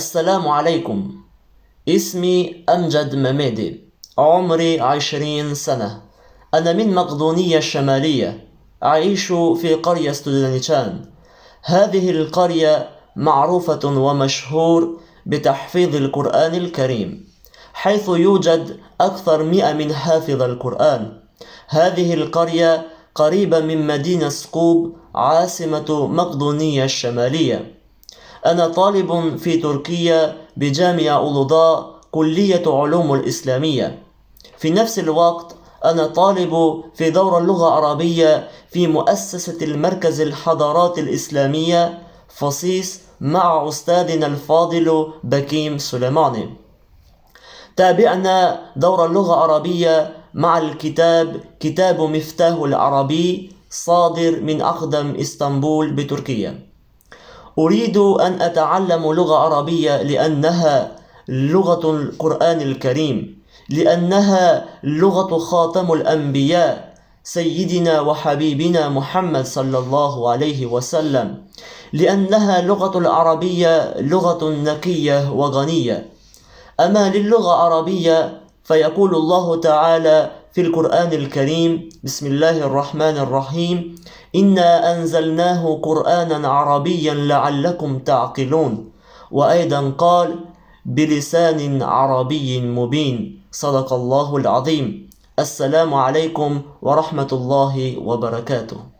السلام عليكم. اسمي أمجد مميدي عمري عشرين سنة. أنا من مقدونية الشمالية. أعيش في قرية ستودانيتشان. هذه القرية معروفة ومشهور بتحفيظ القرآن الكريم حيث يوجد أكثر مئة من حافظ القرآن. هذه القرية قريبة من مدينة سقوب عاصمة مقدونية الشمالية. أنا طالب في تركيا بجامعة أولودا كلية علوم الإسلامية. في نفس الوقت أنا طالب في دورة اللغة العربية في مؤسسة المركز الحضارات الإسلامية فصيص مع أستاذنا الفاضل بكيم سليماني. تابعنا دور اللغة العربية مع الكتاب كتاب مفتاح العربي صادر من أقدم إسطنبول بتركيا. أريد أن أتعلم لغة عربية لأنها لغة القرآن الكريم لأنها لغة خاتم الأنبياء سيدنا وحبيبنا محمد صلى الله عليه وسلم لأنها لغة العربية لغة نقية وغنية. أما للغة العربية فيقول الله تعالى في القرآن الكريم بسم الله الرحمن الرحيم. إنا أنزلناه قرآنا عربيا لعلكم تعقلون. وأيضا قال بلسان عربي مبين. صدق الله العظيم. السلام عليكم ورحمة الله وبركاته.